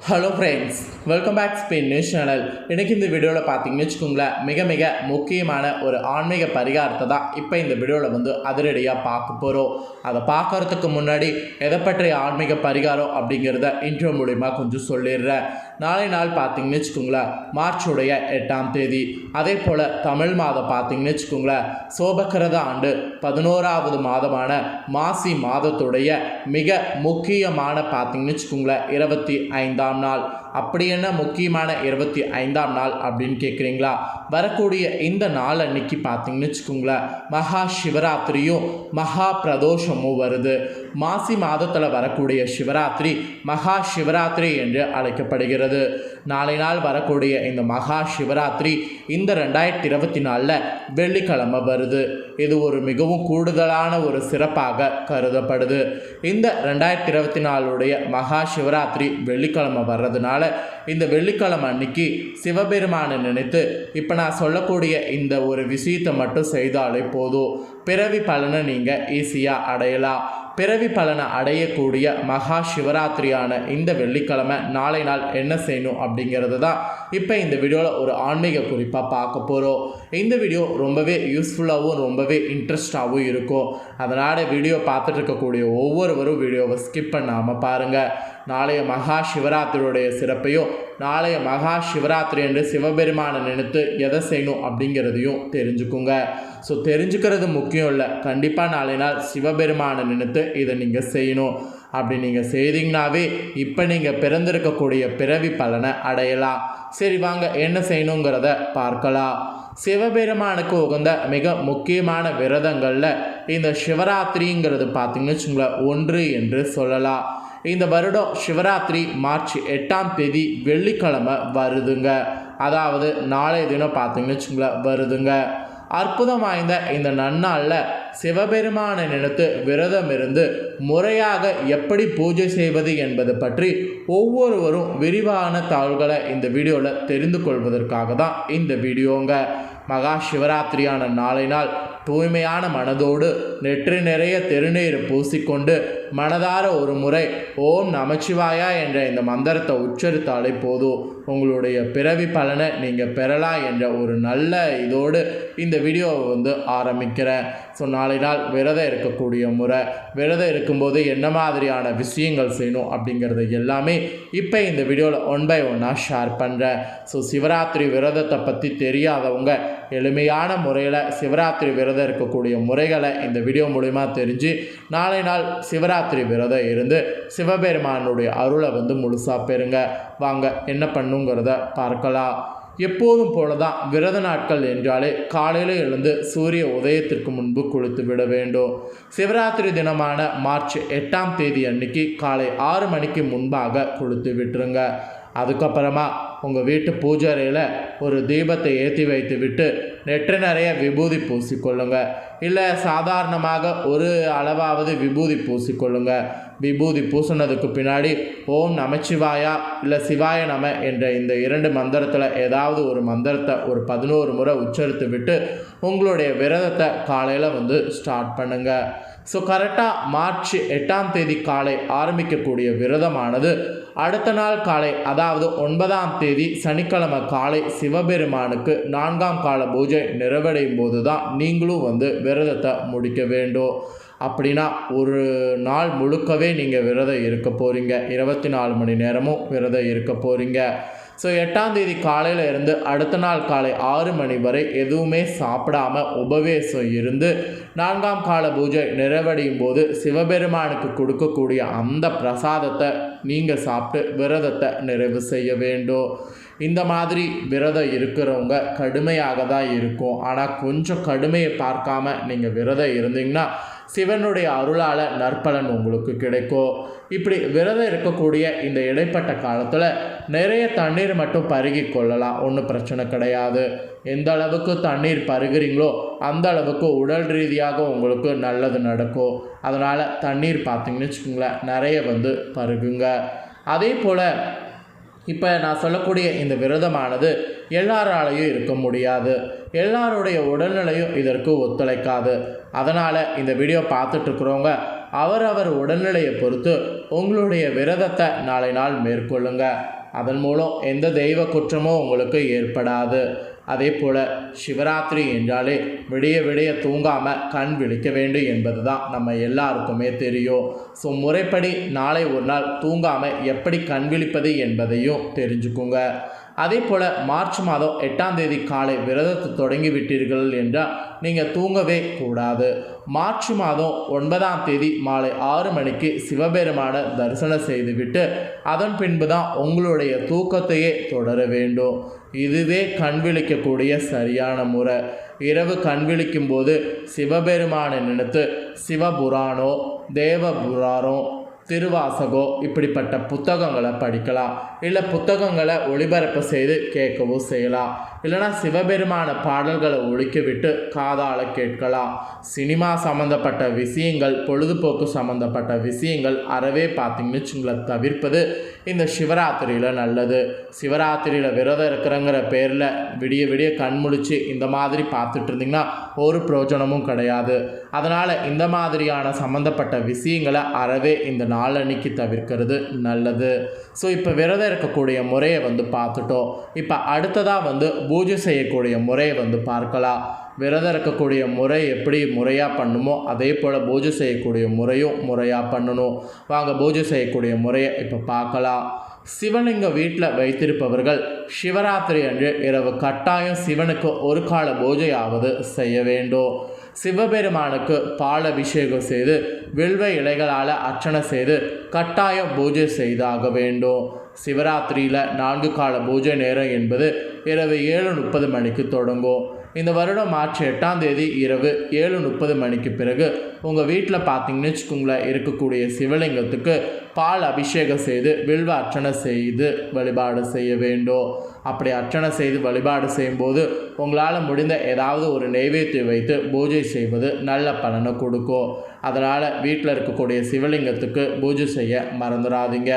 Hello friends welcome back Spain news channel எனக்கு இந்த வீடியோவில் பார்த்தீங்கன்னு வச்சுக்கோங்களேன் மிக மிக முக்கியமான ஒரு ஆன்மீக பரிகாரத்தை தான் இப்போ இந்த வீடியோவில் வந்து அதிரடியாக பார்க்க போகிறோம் அதை பார்க்கறதுக்கு முன்னாடி எதை பற்றிய ஆன்மீக பரிகாரம் அப்படிங்கிறத இன்ட்ரோ மூலிமா கொஞ்சம் சொல்லிடுறேன். நாளை நாள் பார்த்தீங்கன்னு வச்சுக்கோங்களேன் மார்ச்சுடைய எட்டாம் தேதி. அதே போல் தமிழ் மாதம் பார்த்தீங்கன்னு வச்சுக்கோங்களேன் சோபக்கிரத ஆண்டு பதினோராவது மாதமான மாசி மாதத்துடைய மிக முக்கியமான பார்த்தீங்கன்னு வச்சுக்கோங்களேன் இருபத்தி ஐந்தாம் நாள். அப்படி என்ன முக்கியமான இருபத்தி ஐந்தாம் நாள் அப்படின்னு கேட்குறீங்களா வரக்கூடிய இந்த நாள் அன்னைக்கு பார்த்தீங்கன்னு வச்சுக்கோங்களேன் மகா சிவராத்திரியும் மகா பிரதோஷமும் வருது. மாசி மாதத்தில் வரக்கூடிய சிவராத்திரி மகா சிவராத்திரி என்று அழைக்கப்படுகிறது. நாளை நாள் வரக்கூடிய இந்த மகா சிவராத்திரி இந்த ரெண்டாயிரத்தி இருபத்தி நாலில் வெள்ளிக்கிழமை வருது. இது ஒரு மிகவும் கூடுதலான ஒரு சிறப்பாக கருதப்படுது. இந்த ரெண்டாயிரத்தி இருபத்தி நாலுடைய மகா சிவராத்திரி வெள்ளிக்கிழமை வர்றதுனால இந்த வெள்ளிக்கிழமை அன்னைக்கு சிவபெருமானை நினைத்து இப்போ நான் சொல்லக்கூடிய இந்த ஒரு விஷயத்தை மட்டும் செய்தாலே போதும். பிறவி பலனை நீங்கள் ஈஸியாக அடையலாம். பிறவி பலனை அடையக்கூடிய மகா சிவராத்திரியான இந்த வெள்ளிக்கிழமை நாளை நாள் என்ன செய்யணும் அப்படிங்கிறது தான் இப்போ இந்த வீடியோவில் ஒரு ஆன்மீக குறிப்பாக பார்க்க போகிறோம் இந்த வீடியோ ரொம்பவே யூஸ்ஃபுல்லாகவும் ரொம்பவே இன்ட்ரெஸ்டாகவும் இருக்கும். அதனால் வீடியோ பார்த்துட்டு இருக்கக்கூடிய ஒவ்வொருவரும் வீடியோவை ஸ்கிப் பண்ணாமல் பாருங்கள் நாளைய மகா சிவராத்திரியுடைய சிறப்பையும் நாளைய மகா சிவராத்திரி என்று சிவபெருமானை நினைத்து எதை செய்யணும் அப்படிங்கிறதையும் தெரிஞ்சுக்குங்க. ஸோ தெரிஞ்சுக்கிறது முக்கியம் இல்லை. கண்டிப்பாக நாளை நாள் சிவபெருமானை நினைத்து இதை நீங்கள் செய்யணும். அப்படி நீங்கள் செய்தீங்கனாவே இப்போ நீங்கள் பிறந்திருக்கக்கூடிய பிறவி பலனை அடையலாம். சரி வாங்க என்ன செய்யணுங்கிறத பார்க்கலாம். சிவபெருமானுக்கு உகந்த மிக முக்கியமான விரதங்களில் இந்த சிவராத்திரிங்கிறது பார்த்தீங்கன்னு வச்சுங்களேன் ஒன்று என்று சொல்லலாம். இந்த வருடம் சிவராத்திரி மார்ச் எட்டாம் தேதி வெள்ளிக்கிழமை வருதுங்க. அதாவது நாளைய தினம் பார்த்தீங்கன்னு வச்சுங்களேன் வருதுங்க. அற்புதம் வாய்ந்த இந்த நன்னாளில் சிவபெருமானை நினைத்து விரதம் இருந்து முறையாக எப்படி பூஜை செய்வது என்பது பற்றி ஒவ்வொருவரும் விரிவான தகவல்களை இந்த வீடியோவில் தெரிந்து கொள்வதற்காக தான் இந்த வீடியோங்க. மகா சிவராத்திரியான நாளை நாள் தூய்மையான மனதோடு நெற்றி நிறைய திருநீர் பூசிக்கொண்டு மனதார ஒரு முறை ஓம் நமச்சிவாயா என்ற இந்த மந்திரத்தை உச்சரித்தாலே போதும். உங்களுடைய பிறவி பலனை நீங்கள் பெறலாம் என்ற ஒரு நல்ல இதோடு இந்த வீடியோவை வந்து ஆரம்பிக்கிறேன். ஸோ நாளை நாள் விரதம் இருக்கக்கூடிய முறை விரதம் இருக்கும்போது என்ன மாதிரியான விஷயங்கள் செய்யணும் அப்படிங்கிறது எல்லாமே இப்போ இந்த வீடியோவில் ஒன் பை ஒன்னாக ஷேர் பண்ணுறேன் ஸோ சிவராத்திரி விரதத்தை பற்றி தெரியாதவங்க எளிமையான முறையில் சிவராத்திரி விரதம் இருக்கக்கூடிய முறைகளை இந்த வீடியோ மூலிமா தெரிஞ்சு நாளை நாள் சிவராத்திரி விரதம் இருந்து சிவபெருமானுடைய அருளை வந்து முழுசாக பெறுங்க. வாங்க என்ன பண்ணுங்கிறத பார்க்கலாம். எப்போதும் போல தான் விரத நாட்கள் என்றாலே காலையில் எழுந்து சூரிய உதயத்திற்கு முன்பு குளித்து விட வேண்டும். சிவராத்திரி தினமான மார்ச் எட்டாம் தேதி அன்னைக்கு காலை ஆறு மணிக்கு முன்பாக குளித்து விட்டுருங்க. அதுக்கப்புறமா உங்கள் வீட்டு பூஜை அறையில் ஒரு தீபத்தை ஏற்றி வைத்து விட்டு நெற்று நிறைய விபூதி பூசிக்கொள்ளுங்க. இல்லை சாதாரணமாக ஒரு அளவாவது விபூதி பூசிக்கொள்ளுங்க. விபூதி பூசினதுக்கு பின்னாடி ஓம் நமச்சிவாயா இல்லை சிவாய நம என்ற இந்த இரண்டு மந்திரத்தில் ஏதாவது ஒரு மந்திரத்தை ஒரு பதினோரு முறை உச்சரித்து விட்டு உங்களுடைய விரதத்தை காலையில் வந்து ஸ்டார்ட் பண்ணுங்கள் ஸோ கரெக்டாக மார்ச் எட்டாம் தேதி காலை ஆரம்பிக்கக்கூடிய விரதமானது அடுத்த நாள் காலை அதாவது ஒன்பதாம் தேதி சனிக்கிழமை காலை சிவபெருமானுக்கு நான்காம் கால பூஜை நிறைவடையும் போது தான் நீங்களும் வந்து விரதத்தை முடிக்க வேண்டும். அப்படின்னா ஒரு நாள் முழுக்கவே நீங்கள் விரதம் இருக்க போகிறீங்க இருபத்தி நாலு மணி நேரமும் விரதம் இருக்க போகிறீங்க ஸோ எட்டாம் தேதி காலையில் இருந்து அடுத்த நாள் காலை ஆறு மணி வரை எதுவுமே சாப்பிடாம உபவேசம் இருந்து நான்காம் கால பூஜை நிறைவடையும் போது சிவபெருமானுக்கு கொடுக்கக்கூடிய அந்த பிரசாதத்தை நீங்கள் சாப்பிட்டு விரதத்தை நிறைவு செய்ய வேண்டும். இந்த மாதிரி விரதம் இருக்கிறவங்க கடுமையாக தான் இருக்கும். ஆனால் கொஞ்சம் கடுமையை பார்க்காம நீங்கள் விரதம் இருந்தீங்கன்னா சிவனுடைய அருளால் நற்பலன் உங்களுக்கு கிடைக்கும் இப்படி விரதம் இருக்கக்கூடிய இந்த இடைப்பட்ட காலத்தில் நிறைய தண்ணீர் மட்டும் பருகி கொள்ளலாம். ஒன்றும் பிரச்சனை கிடையாது. எந்த அளவுக்கு தண்ணீர் பருகிறீங்களோ அந்த அளவுக்கு உடல் ரீதியாக உங்களுக்கு நல்லது நடக்கும் அதனால் தண்ணீர் பார்த்தீங்கன்னு வச்சுக்கோங்களேன் நிறைய வந்து பருகுங்க. அதே போல் இப்போ நான் சொல்லக்கூடிய இந்த விரதமானது எல்லாராலையும் இருக்க முடியாது. எல்லாருடைய உடல்நிலையும் இதற்கு ஒத்துழைக்காது. அதனால் இந்த வீடியோ பார்த்துட்ருக்குறவங்க அவரவர் உடல்நிலையை பொறுத்து உங்களுடைய விரதத்தை நாளை நாள் மேற்கொள்ளுங்க. அதன் மூலம் எந்த தெய்வ குற்றமும் உங்களுக்கு ஏற்படாது. அதே போல் சிவராத்திரி என்றாலே விடிய விடிய தூங்காமல் கண் விழிக்க வேண்டும் என்பது தான் நம்ம எல்லாருக்குமே தெரியும். ஸோ முறைப்படி நாளை ஒரு நாள் தூங்காமல் எப்படி கண் விழிப்பது என்பதையும் தெரிஞ்சுக்குங்க. அதே போல் மார்ச் மாதம் எட்டாம் தேதி காலை விரதத்தை தொடங்கி விட்டீர்கள் என்றால் நீங்கள் தூங்கவே கூடாது. மார்ச் மாதம் ஒன்பதாம் தேதி மாலை ஆறு மணிக்கு சிவபெருமான தரிசனம் செய்துவிட்டு அதன் பின்பு தான் உங்களுடைய தூக்கத்தையே தொடர வேண்டும். இதுவே கண் விழிக்கக்கூடிய சரியான முறை. இரவு கண் விழிக்கும் போது சிவபெருமானை நினைத்து சிவபுராணோ தேவபுராணோ திருவாசகோ இப்படிப்பட்ட புத்தகங்களை படிக்கலாம். இல்லை புத்தகங்களை ஒளிபரப்பு செய்து கேட்கவும் செய்யலாம். இல்லைனா சிவபெருமான பாடல்களை ஒழிக்க விட்டு காதால் கேட்கலாம். சினிமா சம்மந்தப்பட்ட விஷயங்கள் பொழுதுபோக்கு சம்மந்தப்பட்ட விஷயங்கள் அறவே பார்த்தீங்கன்னு வச்சுங்களேன் தவிர்ப்பது இந்த சிவராத்திரியில் நல்லது. சிவராத்திரியில் விரதம் இருக்கிறங்கிற பேரில் விடிய விடிய கண் முழிச்சு இந்த மாதிரி பார்த்துட்டு இருந்தீங்கன்னா ஒரு பிரயோஜனமும் கிடையாது. அதனால் இந்த மாதிரியான சம்மந்தப்பட்ட விஷயங்களை அறவே இந்த நாளன்னைக்கு தவிர்க்கிறது நல்லது. ஸோ இப்போ விரதம் இருக்கக்கூடிய முறையை வந்து பார்த்துட்டோம். இப்போ அடுத்ததாக வந்து பூஜை செய்யக்கூடிய முறையை வந்து பார்க்கலாம். விரதம் இருக்கக்கூடிய முறை எப்படி முறையாக பண்ணுமோ அதே போல் பூஜை செய்யக்கூடிய முறையும் முறையாக பண்ணணும். வாங்க பூஜை செய்யக்கூடிய முறையை இப்போ பார்க்கலாம். சிவலிங்கம் வீட்டில் வைத்திருப்பவர்கள் சிவராத்திரி அன்று இரவு கட்டாயம் சிவனுக்கு ஒரு கால பூஜையாவது செய்ய வேண்டும். சிவபெருமானுக்கு பால் அபிஷேகம் செய்து வில்வ இலைகளால் அர்ச்சனை செய்து கட்டாயம் பூஜை செய்தாக வேண்டும். சிவராத்திரியில் நான்கு கால பூஜை நேரம் என்பது இரவு ஏழு முப்பது மணிக்கு தொடங்கும். இந்த வருடம் மார்ச் எட்டாம் தேதி இரவு ஏழு முப்பது மணிக்கு பிறகு உங்கள் வீட்டில் பார்த்தீங்கன்னு வச்சுக்கோங்களேன் இருக்கக்கூடிய சிவலிங்கத்துக்கு பால் அபிஷேகம் செய்து வில்வ அர்ச்சனை செய்து வழிபாடு செய்ய வேண்டும். அப்படி அர்ச்சனை செய்து வழிபாடு செய்யும்போது உங்களால் முடிந்த ஏதாவது ஒரு நெய்வேத்தியம் வைத்து பூஜை செய்வது நல்ல பலனை கொடுக்கும். அதனால் வீட்டில் இருக்கக்கூடிய சிவலிங்கத்துக்கு பூஜை செய்ய மறந்துடாதீங்க.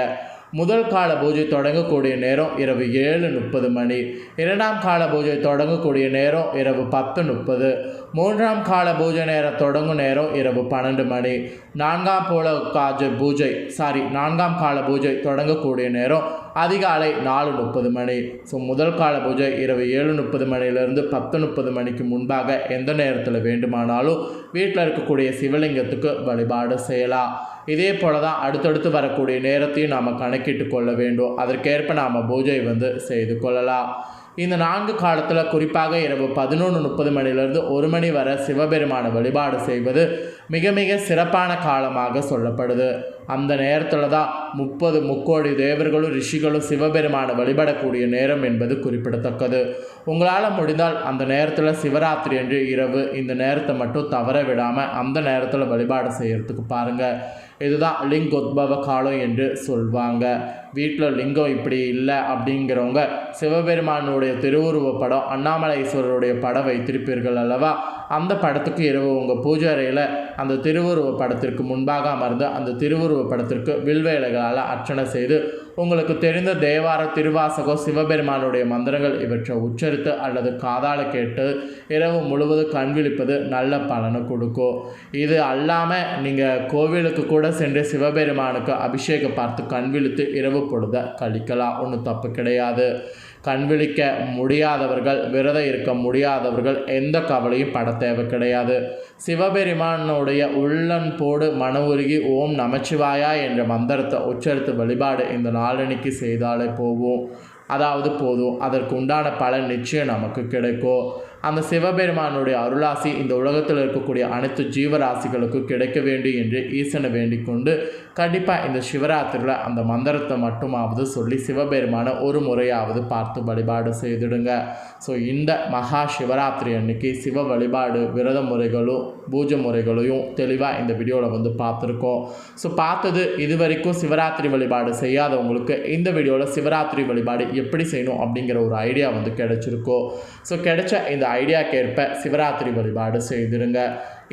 முதல் கால பூஜை தொடங்கக்கூடிய நேரம் இரவு ஏழு முப்பது மணி. இரண்டாம் கால பூஜை தொடங்கக்கூடிய நேரம் இரவு பத்து முப்பது. மூன்றாம் கால பூஜை நேரம் தொடங்கும் நேரம் இரவு பன்னெண்டு மணி. நான்காம் போல காஜ பூஜை சாரி நான்காம் கால பூஜை தொடங்கக்கூடிய நேரம் அதிகாலை நாலு முப்பது மணி. ஸோ முதல் கால பூஜை இரவு ஏழு முப்பது மணிலேருந்து பத்து முப்பது மணிக்கு முன்பாக எந்த நேரத்தில் வேண்டுமானாலும் வீட்டில் இருக்கக்கூடிய சிவலிங்கத்துக்கு வழிபாடு செய்யலாம். இதே போல தான் அடுத்தடுத்து வரக்கூடிய நேரத்தையும் நாம் கணக்கிட்டு கொள்ள வேண்டும். அதற்கேற்ப நாம் பூஜை வந்து செய்து கொள்ளலாம். இந்த நான்கு காலத்தில் குறிப்பாக இரவு பதினொன்று முப்பது மணிலிருந்து ஒரு மணி வரை சிவபெருமான வழிபாடு செய்வது மிக மிக சிறப்பான காலமாக சொல்லப்படுது. அந்த நேரத்தில் தான் முப்பது முக்கோடி தேவர்களும் ரிஷிகளும் சிவபெருமானை வழிபடக்கூடிய நேரம் என்பது குறிப்பிடத்தக்கது. உங்களால் முடிந்தால் அந்த நேரத்தில் சிவராத்திரி என்று இரவு இந்த நேரத்தை மட்டும் தவற விடாமல் அந்த நேரத்தில் வழிபாடு செய்கிறதுக்கு பாருங்கள் இதுதான் லிங்கோத்பவ காலம் என்று சொல்வாங்க. வீட்டில் லிங்கம் இப்படி இல்லை அப்படிங்கிறவங்க சிவபெருமானுடைய திருவுருவ படம் அண்ணாமலைஸ்வரருடைய படம் வைத்திருப்பீர்கள் அல்லவா? அந்த படத்துக்கு இரவு உங்கள் பூஜை அறையில் அந்த திருவுருவ படத்திற்கு முன்பாக அமர்ந்து அந்த திருவுருவ படத்திற்கு வில்வேலைகளால் அர்ச்சனை செய்து உங்களுக்கு தெரிந்த தேவார திருவாசகோ சிவபெருமானுடைய மந்திரங்கள் இவற்றை உச்சரித்து அல்லது காதால் கேட்டு இரவு முழுவதும் கண் விழிப்பது நல்ல பலனை கொடுக்கும் இது அல்லாமல் நீங்கள் கோவிலுக்கு கூட சென்று சிவபெருமானுக்கு அபிஷேகம் பார்த்து கண் விழித்து இரவு பொழுத கழிக்கலாம். ஒன்றும் தப்பு கிடையாது. கண் விழிக்க முடியாதவர்கள் விரதம் இருக்க முடியாதவர்கள் எந்த கவலையும் பட தேவை கிடையாது. சிவபெருமானுடைய உள்ளன்போடு மன உருகி ஓம் நமச்சிவாயா என்ற மந்திரத்தை உச்சரித்து வழிபாடு இந்த நாளணிக்கு செய்தாலே போவோம் அதாவது போதும். அதற்கு உண்டான பலன் நிச்சயம் நமக்கு கிடைக்கும். அந்த சிவபெருமானுடைய அருளாசி இந்த உலகத்தில் இருக்கக்கூடிய அனைத்து ஜீவராசிகளுக்கும் கிடைக்க வேண்டும் என்று ஈசனை வேண்டிக் கொண்டு கண்டிப்பாக இந்த சிவராத்திரியில் அந்த மந்திரத்தை மட்டுமாவது சொல்லி சிவபெருமான ஒரு முறையாவது பார்த்து வழிபாடு செய்துடுங்க. ஸோ இந்த மகா சிவராத்திரி அன்னைக்கு சிவ வழிபாடு விரத முறைகளும் பூஜை முறைகளையும் தெளிவாக இந்த வீடியோவில் வந்து பார்த்துருக்கோம். ஸோ பார்த்தது இது வரைக்கும் சிவராத்திரி வழிபாடு செய்யாதவங்களுக்கு இந்த வீடியோவில் சிவராத்திரி வழிபாடு எப்படி செய்யணும் அப்படிங்கிற ஒரு ஐடியா வந்து கிடச்சிருக்கோ ஸோ கிடைச்ச இந்த ஐடியாக்கேற்ப சிவராத்திரி வழிபாடு செய்திருங்க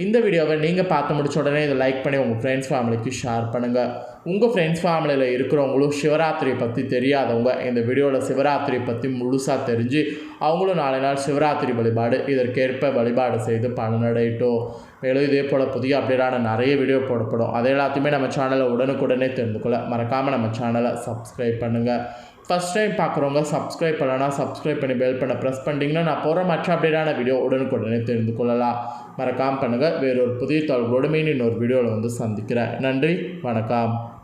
இந்த வீடியோவை நீங்கள் பார்த்து முடிச்ச உடனே இதை லைக் பண்ணி உங்கள் ஃப்ரெண்ட்ஸ் ஃபேமிலிக்கு ஷேர் பண்ணுங்கள் உங்கள் ஃப்ரெண்ட்ஸ் ஃபேமிலியில் இருக்கிறவங்களும் சிவராத்திரியை பற்றி தெரியாதவங்க இந்த வீடியோவில் சிவராத்திரி பற்றி முழுசாக தெரிஞ்சு அவங்களும் நாளை நாள் சிவராத்திரி வழிபாடு இதற்கேற்ப வழிபாடு செய்து பலனடையட்டும். மேலும் இதே போல் புதிய அப்டேட்டான நிறைய வீடியோ போடப்படும். அதை எல்லாத்தையுமே நம்ம சேனலை உடனுக்குடனே தெரிந்து கொள்ள மறக்காமல் நம்ம சேனலை சப்ஸ்கிரைப் பண்ணுங்கள் ஃபஸ்ட் டைம் பார்க்குறவங்க சப்ஸ்கிரைப் பண்ணலன்னா சப்ஸ்கிரைப் பண்ணி பெல் பண்ண ப்ரெஸ் பண்ணிட்டீங்கன்னா நான் போகிற மற்ற அப்டேட்டான வீடியோ உடனுக்குடனே தெரிந்து கொள்ளலாம். மறக்காமல் பண்ணுங்கள் வேறொரு புதிய தகவலோடு மீன் இன்னொரு வீடியோவில் வந்து சந்திக்கிறேன். நன்றி. வணக்கம்.